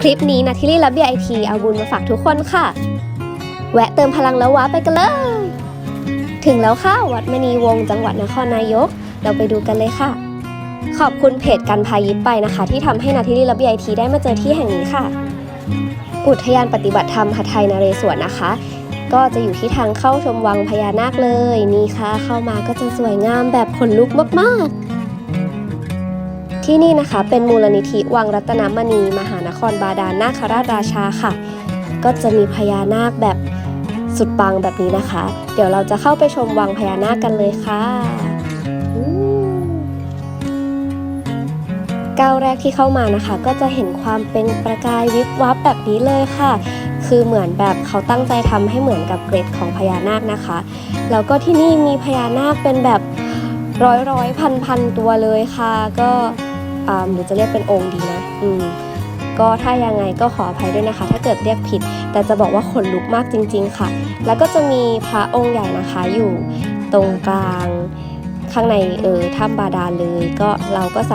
คลิปนี้นะที่ลี่และ BIT เอาบุญมาฝากทุกคนค่ะ แวะเติมพลังแล้วว้าไปกันเลย ถึงแล้วค่ะ วัดมณีวงศ์จังหวัดนครนายก เราไปดูกันเลยค่ะ ขอบคุณเพจกันพายิปไปนะคะ ที่ทำให้นาทิลี่และ BIT ได้มาเจอที่แห่งนี้ค่ะ อุทยานปฏิบัติธรรมหทัยนเรศวรนะคะ ก็จะอยู่ที่ทางเข้าชมวังพญานาคเลยนี่ค่ะ เข้ามาก็จะสวยงามแบบขนลุกมากๆ ที่นี่นะคะเป็นมูลนิธิวังรัตนมณี มหานครบาดาลนาคราชราชาค่ะ ก็จะมีพญานาคแบบสุดปังแบบนี้นะคะ เดี๋ยวเราจะเข้าไปชมวังพญานาคกันเลยค่ะก้าวแรกที่เข้ามานะคะ ก็จะเห็นความเป็นประกายวิบวับแบบนี้เลยค่ะ คือเหมือนแบบเขาตั้งใจทำให้เหมือนกับเกรดของพญานาคนะคะ แล้วก็ที่นี่มีพญานาคเป็นแบบร้อยร้อยพันพันตัวเลยค่ะ ก็ หรือจะเรียกเป็นองค์ดีนะอืมก็ถ้ายังไงก็ขออภัยด้วยนะคะ ถ้าเกิดเรียกผิด แต่จะบอกว่าขนลุกมากจริง ๆ ค่ะ แล้วก็จะมีพระองค์ใหญ่นะคะอยู่ตรงกลางข้างในเออถ้ำบาดาลเลย ก็เราก็สัก